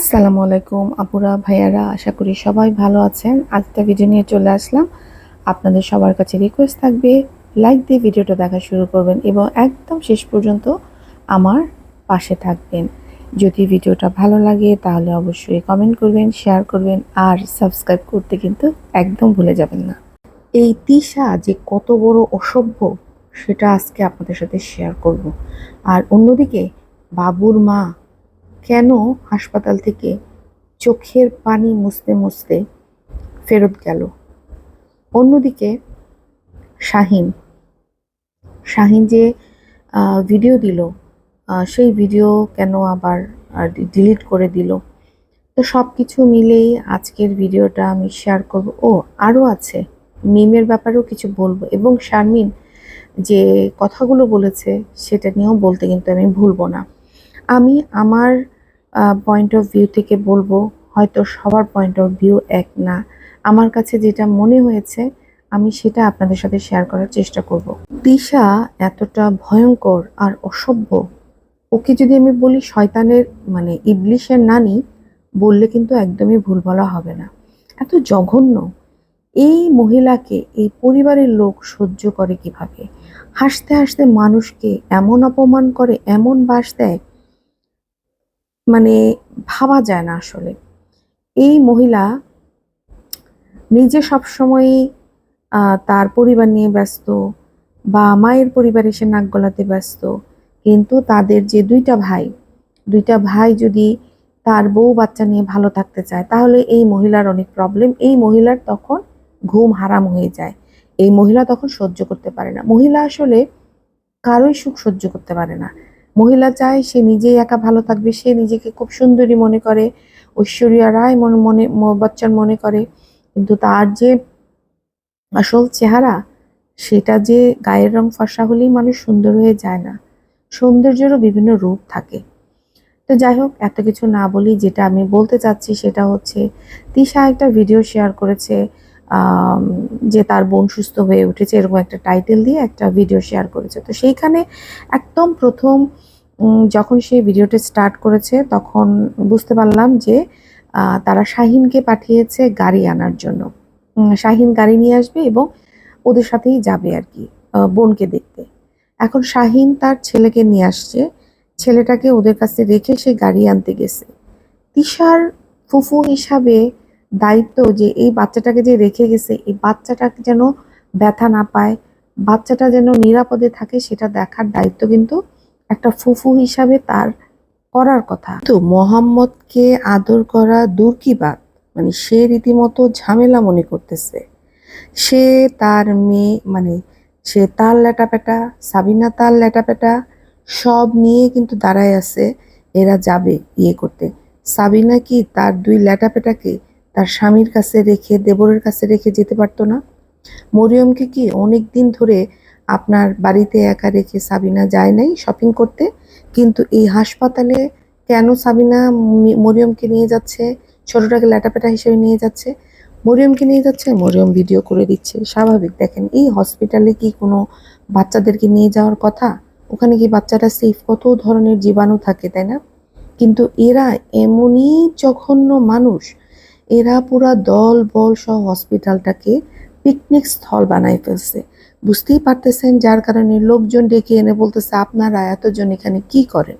আসসালামু আলাইকুম আপুরা, ভাইয়ারা, আশা করি সবাই ভালো আছেন। আজকে ভিডিও নিয়ে চলে আসলাম। আপনাদের সবার কাছে রিকোয়েস্ট থাকবে লাইক দিয়ে ভিডিওটা দেখা শুরু করবেন এবং একদম শেষ পর্যন্ত আমার পাশে থাকবেন। যদি ভিডিওটা ভালো লাগে, তাহলে অবশ্যই কমেন্ট করবেন শেয়ার করবেন, আর সাবস্ক্রাইব করতে কিন্তু একদম ভুলে যাবেন না। এই তিশা যে কত বড় অসভ্য, সেটা আজকে আপনাদের সাথে শেয়ার করব। আর অন্যদিকে, বাবুর মা কেন হাসপাতাল থেকে চোখের পানি মুছতে মুছতে ফেরত গেল? অন্যদিকে শাহিন শাহিন যে ভিডিও দিল সেই ভিডিও কেন আবার ডিলিট করে দিল? তো সব কিছু মিলেই আজকের ভিডিওটা আমি শেয়ার করব। ও, আরও আছে। মিমের ব্যাপারেও কিছু বলব। এবং শারমিন যে কথাগুলো বলেছে, সেটা নিয়েও বলতে কিন্তু আমি ভুলবো না। আমি আমার পয়েন্ট অফ ভিউ থেকে বলব, হয়তো সবার পয়েন্ট অফ ভিউ এক না। আমার কাছে যেটা মনে হয়েছে, আমি সেটা আপনাদের সাথে শেয়ার করার চেষ্টা করব। দিশা এতটা ভয়ঙ্কর আর অসভ্য। ওকে যদি আমি বলি শয়তানের মানে ইবলিশের নানি, বললে কিন্তু একদমই ভুল বলা হবে না। এত জঘন্য। এই মহিলাকে, এই পরিবারের লোক সহ্য করে কীভাবে? হাসতে হাসতে মানুষকে এমন অপমান করে, এমন বাস দেয় মানে ভাবা যায় না আসলে। এই মহিলা নিজে সবসময়ই তার পরিবার নিয়ে ব্যস্ত বা মায়ের পরিবার এসে নাক গলাতে ব্যস্ত। কিন্তু তাদের যে দুইটা ভাই দুইটা ভাই যদি তার বউ বাচ্চা নিয়ে ভালো থাকতে চায়, তাহলে এই মহিলার অনেক প্রবলেম এই মহিলার তখন ঘুম হারাম হয়ে যায়। এই মহিলা তখন সহ্য করতে পারে না। মহিলা আসলে কারোই সুখ সহ্য করতে পারে না। মহিলা চায়, সে নিজেই একা ভালো থাকবে, সে নিজেকে খুব সুন্দরী মনে করে, ঐশ্বরিয়া রায় মনে মনে বচ্চন মনে করে। কিন্তু তার যে আসল চেহারা, সেটা যে গায়ের রং ফর্সা হলেই মানুষ সুন্দর হয়ে যায় না। সৌন্দর্যেরও বিভিন্ন রূপ থাকে। তো যাই হোক, এত কিছু না বলি যেটা আমি বলতে চাচ্ছি সেটা হচ্ছে, তিশা একটা ভিডিও শেয়ার করেছে যে তার বোন সুস্থ হয়ে উঠেছে, এরকম একটা টাইটেল দিয়ে একটা ভিডিও শেয়ার করেছে। তো সেইখানে একদম প্রথম যখন সে ভিডিওটা স্টার্ট করেছে, তখন বুঝতে পারলাম যে তারা শাহিনকে পাঠিয়েছে গাড়ি আনার জন্য। শাহিন গাড়ি নিয়ে আসবে এবং ওদের সাথেই যাবে আর কি বোনকে দেখতে। এখন শাহিন তার ছেলেকে নিয়ে আসছে। ছেলেটাকে ওদের কাছে রেখে সে গাড়ি আনতে গেছে। তিশার ফুফু হিসাবে দায়িত্ব যে, এই বাচ্চাটাকে যে রেখে গেছে, এই বাচ্চাটাকে যেন ব্যথা না পায়, বাচ্চাটা যেন নিরাপদে থাকে, সেটা দেখার দায়িত্ব কিন্তু একটা ফুফু হিসাবে তার করার কথা। তো মোহাম্মদকে আদর করা দূর কি বাদ মানে সে রীতিমতো ঝামেলা মনে করতেছে। সে তার মেয়ে মানে সে তার ল্যাটাপেটা, সাবিনা তার ল্যাটাপেটা সব নিয়ে কিন্তু দাঁড়ায় আছে, এরা যাবে ইয়ে করতে। সাবিনা কি তার দুই ল্যাটাপেটাকে তার স্বামীর কাছে রেখে, দেবরের কাছে রেখে যেতে পারতো না? মরিয়মকে কি অনেক দিন ধরে আপনার বাড়িতে একা রেখে সাবিনা যায় নাই শপিং করতে, কিন্তু এই হাসপাতালে কেন সাবিনা মরিয়মকে নিয়ে যাচ্ছে, ছোটটাকে ল্যাটাপেটা হিসেবে নিয়ে যাচ্ছে, মরিয়মকে নিয়ে যাচ্ছে, মরিয়ম ভিডিও করে দিচ্ছে। স্বাভাবিক, দেখেন, এই হসপিটালে কি কোনো বাচ্চাদেরকে নিয়ে যাওয়ার কথা? ওখানে কি বাচ্চারা সেফ কত ধরনের জীবাণু থাকে, তাই না? কিন্তু এরা এমনই জঘন্য মানুষ, এরা পুরা দল বল সহ হসপিটালটাকে পিকনিক স্থল বানাই ফেলছে। বুঝতেই পারতেছেন, যার কারণে লোকজন ডেকে এনে বলতেছে, আপনারা এতজন এখানে কি করেন?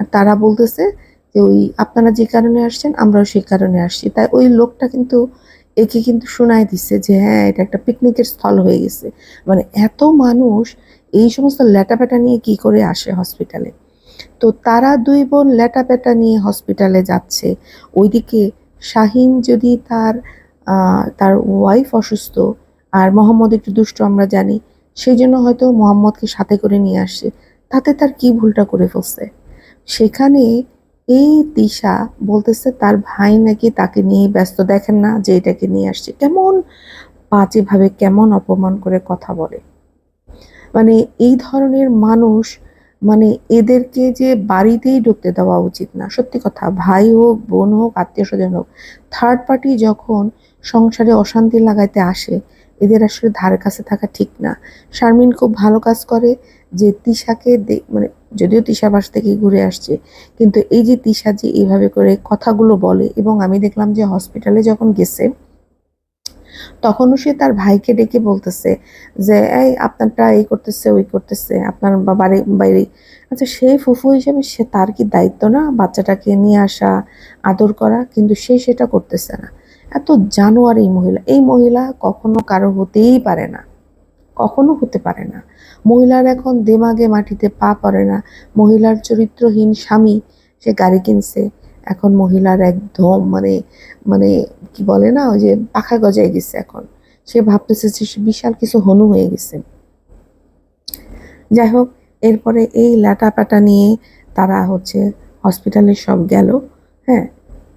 আর তারা বলতেছে যে, ওই আপনারা যে কারণে আসছেন, আমরাও সেই কারণে আসছি। তাই ওই লোকটা কিন্তু একে কিন্তু শোনায় দিচ্ছে যে হ্যাঁ এটা একটা পিকনিকের স্থল হয়ে গেছে। মানে এত মানুষ এই সমস্ত ল্যাটাপ্যাটা নিয়ে কি করে আসে হসপিটালে? তো তারা দুই বোন ল্যাটাপ্যাটা নিয়ে হসপিটালে যাচ্ছে। ওইদিকে শাহিন যদি তার তার ওয়াইফ অসুস্থ আর মোহাম্মদ একটু দুষ্ট আমরা জানি। সেই জন্য হয়তো মোহাম্মদকে সাথে করে নিয়ে আসছে। তাতে তার কি ভুলটা করে ফেলছে? সেখানে এই দিশা বলতেছে, তার ভাই নাকি তাকে নিয়ে ব্যস্ত দেখেন না যে এটাকে নিয়ে আসছে। কেমন বাজেভাবে, কেমন অপমান করে কথা বলে। মানে এই ধরনের মানুষ মানে এদেরকে যে বাড়িতেই ঢুকতে দেওয়া উচিত না। সত্যি কথা, ভাই হোক, বোন হোক আত্মীয় স্বজন হোক থার্ড পার্টি যখন সংসারে অশান্তি লাগাইতে আসে এদের আসলে ধারে কাছে থাকা ঠিক না। শারমিন খুব ভালো কাজ করে যে তিশাকে মানে যদিও তিশা বাস থেকে ঘুরে আসছে, কিন্তু এই যে তিশা যে এইভাবে করে কথাগুলো বলে এবং আমি দেখলাম যে হসপিটালে যখন গেছে, তখনও সে তার ভাইকে ডেকে বলতেছে যে, এই আপনারটা এই করতেছে, ওই করতেছে, আপনার বাড়ি, বাইরে। আচ্ছা সেই ফুফু হিসেবে সে তার কি দায়িত্ব না বাচ্চাটাকে নিয়ে আসা, আদর করা, কিন্তু সে সেটা করতেছে না। এত জানোয়ার এই মহিলা। এই মহিলা কখনো কারও হতেই পারে না। কখনো হতে পারে না। মহিলার এখন দেমাগে মাটিতে পা পড়ে না। মহিলার চরিত্রহীন স্বামী সে গাড়ি কিনছে। এখন মহিলার একদম মানে মানে কি বলে না, ওই যে পাখা গজায় গেছে এখন। সে ভাবতেছে যে সে বিশাল কিছু হনু হয়ে গেছে। যাই হোক, এরপরে এই লাটাপাটা নিয়ে তারা হচ্ছে হসপিটালে সব গেল। হ্যাঁ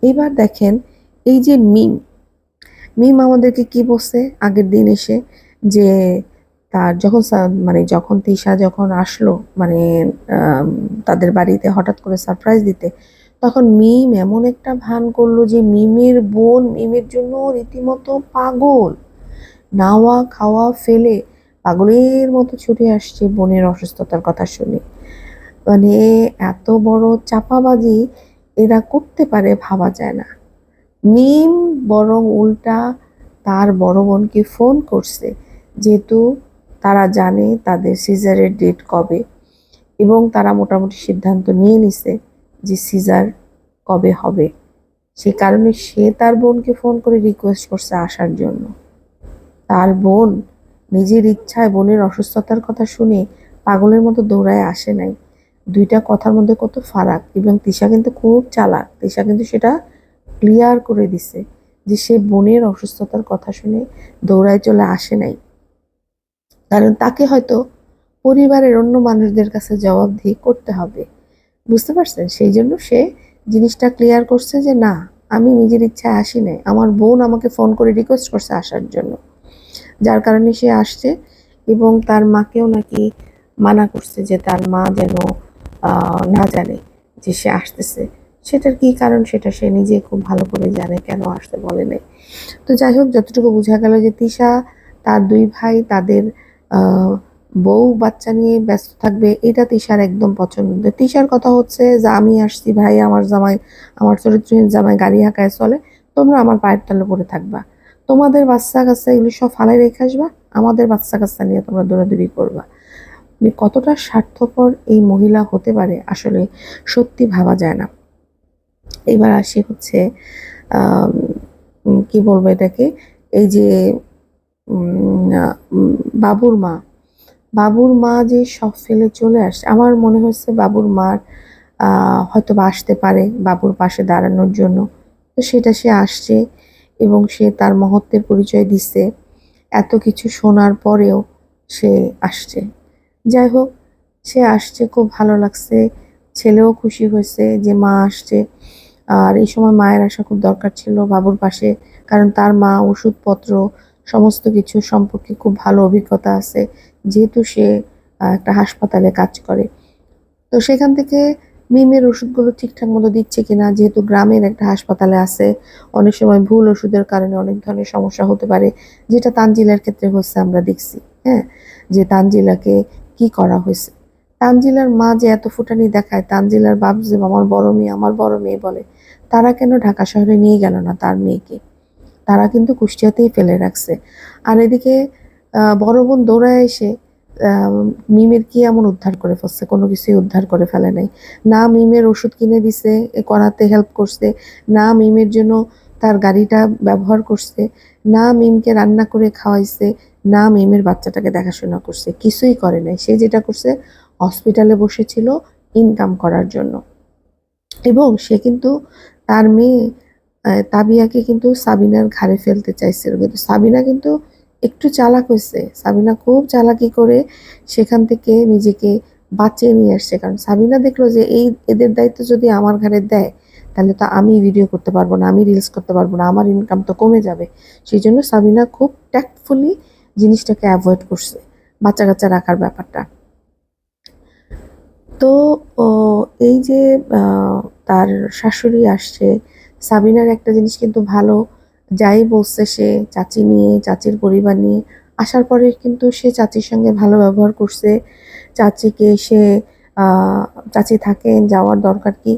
এবার দেখেন এই যে মিম মিম আমাদেরকে কি বলছে আগের দিন এসে? যে তার যখন মানে যখন তিশা যখন আসলো মানে তাদের বাড়িতে হঠাৎ করে সারপ্রাইজ দিতে, তখন মিম এমন একটা ভান করল যে মিমের বোন মিমের জন্য রীতিমতো পাগল। নাওয়া খাওয়া ফেলে পাগলের মতো ছুটে আসছে বোনের অসুস্থতার কথা শুনে। মানে এত বড় চাপাবাজি এরা করতে পারে ভাবা যায় না। মিম বরং উল্টা তার বড় বোনকে ফোন করছে, যেহেতু তারা জানে তাদের সিজারের ডেট কবে এবং তারা মোটামুটি সিদ্ধান্ত নিয়ে নিছে যে সিজার কবে হবে। সে কারণে সে তার বোনকে ফোন করে রিকোয়েস্ট করছে আসার জন্য। তার বোন নিজের ইচ্ছায় বোনের অসুস্থতার কথা শুনে পাগলের মতো দৌড়ায় আসে নাই। দুইটা কথার মধ্যে কত ফারাক এবং তিশা কিন্তু খুব চালাক। তিশা কিন্তু সেটা ক্লিয়ার করে দিছে যে সে বোনের অসুস্থতার কথা শুনে দৌড়ায় চলে আসে নাই। কারণ তাকে হয়তো পরিবারের অন্য মানুষদের কাছে জবাবদিহি করতে হবে। বুঝতে পারছেন? সেই জন্য সে জিনিসটা ক্লিয়ার করছে যে না, আমি নিজের ইচ্ছায় আসি নাই। আমার বোন আমাকে ফোন করে রিকোয়েস্ট করছে আসার জন্য। যার কারণে সে আসছে এবং তার মাকেও নাকি মানা করছে যে তার মা যেন না জানে যে সে আসতেছে। সেটার কি কারণ সেটা সে নিজে খুব ভালো করে জানে, কেন আসতে বলে নাই। তো যাই হোক, যতটুকু বোঝা গেল যে তিশা তার দুই ভাই তাদের বউ বাচ্চা নিয়ে ব্যস্ত থাকবে, এটা তিশার একদম পছন্দ। তিশার কথা হচ্ছে যে, আমি আসছি ভাই, আমার জামাই, আমার চরিত্রহীন জামাই গাড়ি হাঁকায় চলে, তোমরা আমার পায়ের তলে পড়ে থাকবা। তোমাদের বাচ্চা কাচ্চা এগুলো সব ফালাই রেখে আসবা, আমাদের বাচ্চা কাচ্চা নিয়ে তোমরা দৌড়াদৌড়ি করবা। মানে কতটা স্বার্থপর এই মহিলা হতে পারে আসলে সত্যি ভাবা যায় না। এবার আসি হচ্ছে কি বলব এটাকে? এই যে বাবুর মা। বাবুর মা যে সব ফেলে চলে আসছে, আমার মনে হচ্ছে বাবুর মার হয়তো বা আসতে পারে বাবুর পাশে দাঁড়ানোর জন্য। তো সেটা সে আসছে এবং সে তার মহত্বের পরিচয় দিচ্ছে। এত কিছু শোনার পরেও সে আসছে। যাই হোক, সে আসছে, খুব ভালো লাগছে। ছেলেও খুশি হয়েছে যে মা আসছে। আর এই সময় মায়ের আসা খুব দরকার ছিল বাবুর পাশে, কারণ তার মা, ওষুধপত্র, সমস্ত কিছু সম্পর্কে খুব ভালো অভিজ্ঞতা আছে, যেহেতু সে একটা হাসপাতালে কাজ করে। তো সেখান থেকে মিমের ওষুধগুলো ঠিকঠাক মতো দিচ্ছে কিনা, যেহেতু গ্রামের একটা হাসপাতালে আছে, অনেক সময় ভুল ওষুধের কারণে অনেক ধরনের সমস্যা হতে পারে, যেটা তানজিলার ক্ষেত্রে হচ্ছে আমরা দেখছি হ্যাঁ যে তানজিলাকে কি করা হয়েছে। তানজিলার মা যে এত ফুটানি দেখায়, তানজিলার বাপ যে আমার বড় মেয়ে, আমার বড় মেয়ে বলে তারা কেন ঢাকা শহরে নিয়ে গেল না তার মেয়েকে? তারা কিন্তু কুষ্টিয়াতেই ফেলে রাখছে। আর এদিকে বড় বোন দৌড়ায় এসে মিমের কি এমন উদ্ধার করে ফেলছে? কোনো কিছুই উদ্ধার করে ফেলে নাই। না মিমের ওষুধ কিনে দিছে করাতে হেল্প করছে, না মিমের জন্য তার গাড়িটা ব্যবহার করছে, না মিমকে রান্না করে খাওয়াইছে, না মিমের বাচ্চাটাকে দেখাশোনা করছে, কিছুই করে নাই। সে যেটা করছে হসপিটালে বসেছিল ইনকাম করার জন্য। এবং সে কিন্তু তার মেয়ে তাবিয়াকে কিন্তু সাবিনার ঘাড়ে ফেলতে চাইছিল কিন্তু সাবিনা কিন্তু একটু চালাক হয়েছে। সাবিনা খুব চালাকি করে সেখান থেকে নিজেকে বাঁচিয়ে নিয়ে আসছে। কারণ সাবিনা দেখল যে এই এদের দায়িত্ব যদি আমার ঘাড়ে দেয়, তাহলে তো আমি ভিডিও করতে পারব না, আমি রিলস করতে পারব না, আমার ইনকাম তো কমে যাবে। সেই জন্য সাবিনা খুব ট্যাক্টফুলি জিনিসটাকে অ্যাভয়েড করছে। বাচ্চা কাচ্চা রাখার ব্যাপারটা। তো এই যে তার শাশুড়ি আসছে, সাবিনার একটা জিনিস কিন্তু ভালো, যাই বলছে সে, চাচি নিয়ে, চাচির পরিবার নিয়ে, আসার পরে কিন্তু সে চাচির সঙ্গে ভালো ব্যবহার করছে, চাচিকে সে চাচি থাকেন, যাওয়ার দরকার কি,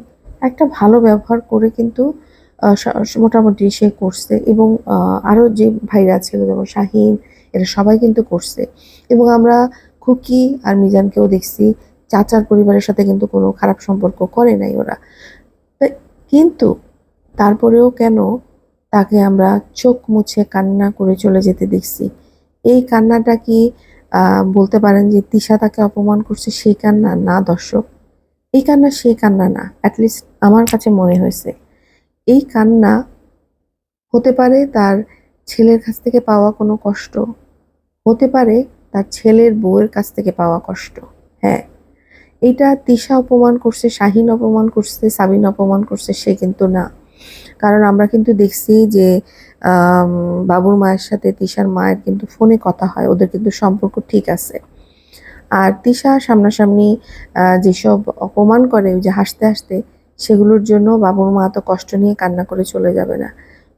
একটা ভালো ব্যবহার করে কিন্তু মোটামুটি সে করছে, এবং আরও যে ভাইরা ছিল, যেমন শাহিন, এরা সবাই কিন্তু করছে, এবং আমরা খুকি আর মিজানকেও দেখছি চাচার পরিবারের সাথে কিন্তু কোনো খারাপ সম্পর্ক করে নাই ওরা। কিন্তু তারপরেও কেন তাকে আমরা চোখ মুছে কান্না করে চলে যেতে দেখছি? এই কান্নাটা কি বলতে পারেন যে তিশা তাকে অপমান করছে সেই কান্না? না দর্শক, এই কান্না সেই কান্না না অ্যাটলিস্ট আমার কাছে মনে হয়েছে। এই কান্না হতে পারে তার ছেলের কাছ থেকে পাওয়া কোনো কষ্ট, হতে পারে তার ছেলের বউয়ের কাছ থেকে পাওয়া কষ্ট হ্যাঁ। এটা তিশা অপমান করছে, শাহিন অপমান করছে, সাবিন অপমান করছে, সে কিন্তু না। কারণ আমরা কিন্তু দেখছি যে বাবুর মায়ের সাথে তিশার মায়ের কিন্তু ফোনে কথা হয়, ওদের কিন্তু সম্পর্ক ঠিক আছে। আর তিশা সামনাসামনি যেসব অপমান করে যে হাসতে হাসতে, সেগুলোর জন্য বাবুর মা তো কষ্ট নিয়ে কান্না করে চলে যাবে না।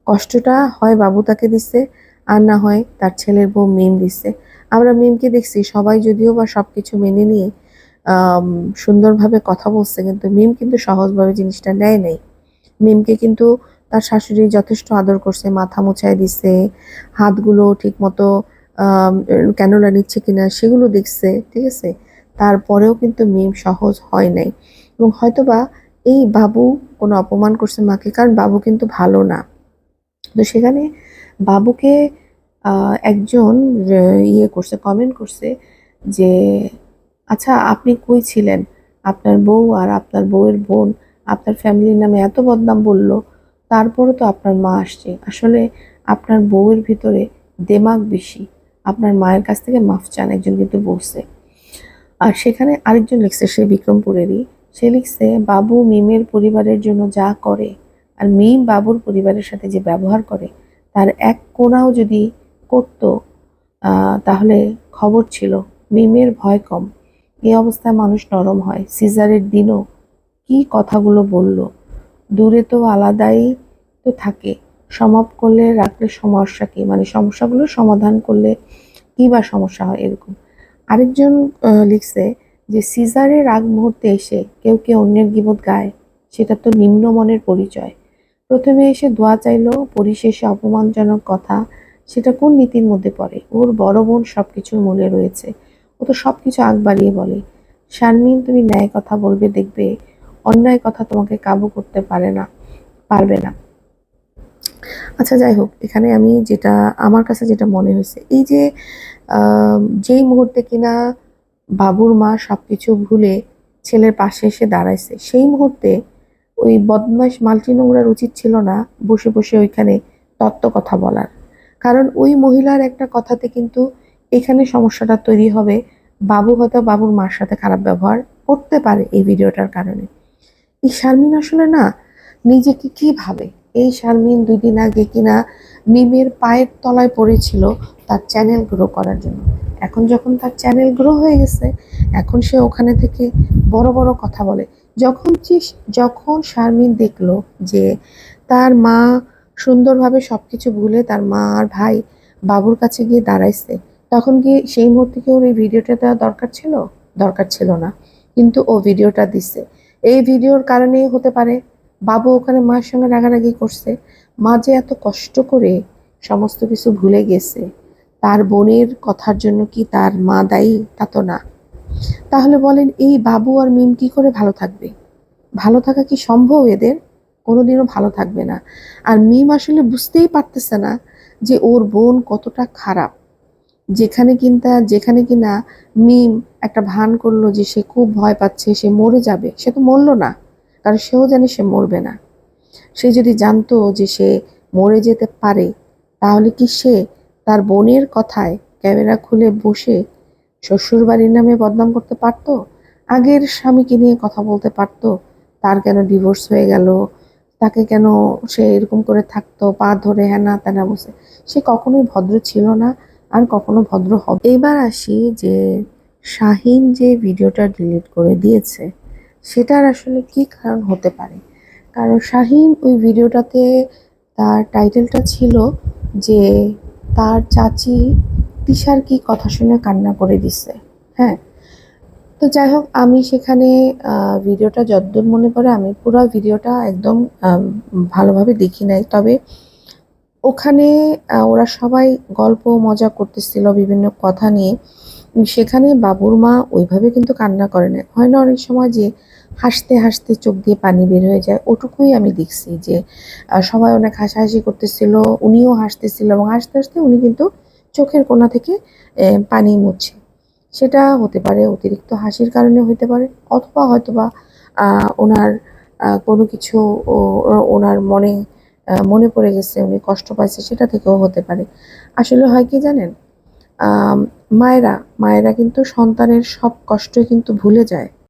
কষ্টটা হয় বাবু তাকে দিচ্ছে আর না হয় তার ছেলের বউ মিম দিচ্ছে আমরা মিমকে দেখছি, সবাই যদিও বা সবকিছু মেনে নিয়ে সুন্দরভাবে কথা বলছে, কিন্তু মিম কিন্তু সহজভাবে জিনিসটা নেয় নাই। মিমকে কিন্তু তার শাশুড়ি যথেষ্ট আদর করছে, মাথা মুছায় দিছে, হাতগুলো ঠিক মতো ক্যানোলা নিচ্ছে কিনা সেগুলো দেখছে, ঠিক আছে? তারপরেও কিন্তু মিম সহজ হয় নাই। এবং হয়তোবা এই বাবু কোনো অপমান করছে মাকে, কারণ বাবু কিন্তু ভালো না। তো সেখানে বাবুকে একজন ইয়ে করছে কমেন্ট করছে যে আচ্ছা আপনি কই ছিলেন? আপনার বউ আর আপনার বউয়ের বোন আপনার ফ্যামিলির নামে এত বদনাম বলল, তারপরও তো আপনার মা আসছে। আসলে আপনার বউয়ের ভিতরে দেমাগ বেশি। আপনার মায়ের কাছ থেকে মাফ চান, একজন কিন্তু বলছে। আর সেখানে আরেকজন লিখছে, সে বিক্রমপুরেরই। সে লিখছে, বাবু মিমের পরিবারের জন্য যা করে আর মিম বাবুর পরিবারের সাথে যে ব্যবহার করে, তার এক কোণাও যদি করতো তাহলে খবর ছিল, মিমের ভয় কম। এই অবস্থায় মানুষ নরম হয়। সিজারের দিনও কি কথাগুলো বলল। দূরে তো আলাদাই তো থাকে। সমাপ করলে, রাখলে সমস্যা কি? মানে সমস্যাগুলো সমাধান করলে কি বা সমস্যা হয় এরকম? আরেকজন লিখছে যে, সিজারের আগ মুহূর্তে এসে কেউ কেউ অন্যের গিবত গায়? সেটা তো নিম্নমনের পরিচয়। প্রথমে এসে দোয়া চাইলো, পরিশেষে অপমানজনক কথা। সেটা কোন নীতির মধ্যে পড়ে? ওর বড় বোন সবকিছুর মূলে রয়েছে। ও তো সবকিছু আগ বাড়িয়ে বলে। শারমিন, তুমি ন্যায় কথা বলবে, দেখবে অন্যায় কথা তোমাকে কাবু করতে পারে না, পারবে না। আচ্ছা যাই হোক, এখানে আমি যেটা, আমার কাছে যেটা মনে হয়েছে, এই যে যেই মুহূর্তে কিনা বাবুর মা সবকিছু ভুলে ছেলের পাশে এসে দাঁড়াইছে, সেই মুহূর্তে ওই বদমাস মাল্টি নোংরার উচিত ছিল না বসে বসে ওইখানে তত্ত্ব কথা বলার। কারণ ওই মহিলার একটা কথাতে কিন্তু এখানে সমস্যাটা তৈরি হবে। বাবু হয়তো বাবুর মার সাথে খারাপ ব্যবহার করতে পারে এই ভিডিওটার কারণে। এই শারমিন আসলে না, নিজেকে কি ভাবে? এই শারমিন দুই দিন আগে কিনা মিমের পায়ের তলায় পড়েছিল তার চ্যানেল গ্রো করার জন্য। এখন যখন তার চ্যানেল গ্রো হয়ে গেছে, এখন সে ওখানে থেকে বড় বড় কথা বলে। যখন যখন শারমিন দেখল যে তার মা সুন্দরভাবে সবকিছু ভুলে তার মা আর ভাই বাবুর কাছে গিয়ে দাঁড়াইছে তখন কি সেই মুহূর্তে কি ওর এই ভিডিওটা দেওয়া দরকার ছিল? দরকার ছিল না। কিন্তু ও ভিডিওটা দিছে। এই ভিডিওর কারণেই হতে পারে বাবু ওখানে মায়ের সঙ্গে রাগারাগি করছে। মা যে এত কষ্ট করে সমস্ত কিছু ভুলে গেছে, তার বোনের কথার জন্য কি তার মা দায়ী? তা তো না। তাহলে বলেন, এই বাবু আর মিম কি করে ভালো থাকবে? ভালো থাকা কি সম্ভব এদের? কোনোদিনও ভালো থাকবে না। আর মিম আসলে বুঝতেই পারতেছে না যে ওর বোন কতটা খারাপ। যেখানে কিনা যেখানে কিনা মিম একটা ভান করল যে সে খুব ভয় পাচ্ছে, সে মরে যাবে। সে তো মরল না, কারণ সেও জানে সে মরবে না। সে যদি জানতো যে সে মরে যেতে পারে, তাহলে কি সে তার বোনের কথায় ক্যামেরা খুলে বসে শ্বশুর বাড়ির নামে বদনাম করতে পারতো? আগের স্বামীকে নিয়ে কথা বলতে পারতো, তার কেন ডিভোর্স হয়ে গেল, তাকে কেন সে এরকম করে থাকতো, পা ধরে হ্যানা ত্যানা বসে। সে কখনোই ভদ্র ছিল না। আর কখনো ভদ্র হবে। এবার আসি যে শাহিন যে ভিডিওটা ডিলিট করে দিয়েছে, সেটার আসলে কি কারণ হতে পারে? কারণ শাহিন ওই ভিডিওটাতে তার টাইটেলটা ছিল যে তার চাচি তিশার কি কথা শুনে কান্না করে দিছে। হ্যাঁ? তো যাই হোক, আমি সেখানে ভিডিওটা যতদূর মনে পড়ে আমি পুরো ভিডিওটা একদম ভালোভাবে দেখি নাই। তবে ওখানে ওরা সবাই গল্প মজা করতেছিল বিভিন্ন কথা নিয়ে। সেখানে বাবুর মা ওইভাবে কিন্তু কান্না করে না। হয় না অনেক সময় যে হাসতে হাসতে চোখ দিয়ে পানি বের হয়ে যায়, ওটুকুই আমি দেখছি যে সবাই অনেক হাসাহাসি করতেছিল, উনিও হাসতেছিল এবং হাসতে হাসতে উনি কিন্তু চোখের কোণা থেকে পানি মুছছে সেটা হতে পারে অতিরিক্ত হাসির কারণে হতে পারে অথবা হয়তোবা ওনার কোনো কিছু ওনার মনে মনে পড়ে গেছে, উনি কষ্ট পাইছে, সেটা থেকেও হতে পারে। আসলে হয় কি জানেন? মায়েরা মায়েরা কিন্তু সন্তানের সব কষ্টই কিন্তু ভুলে যায়।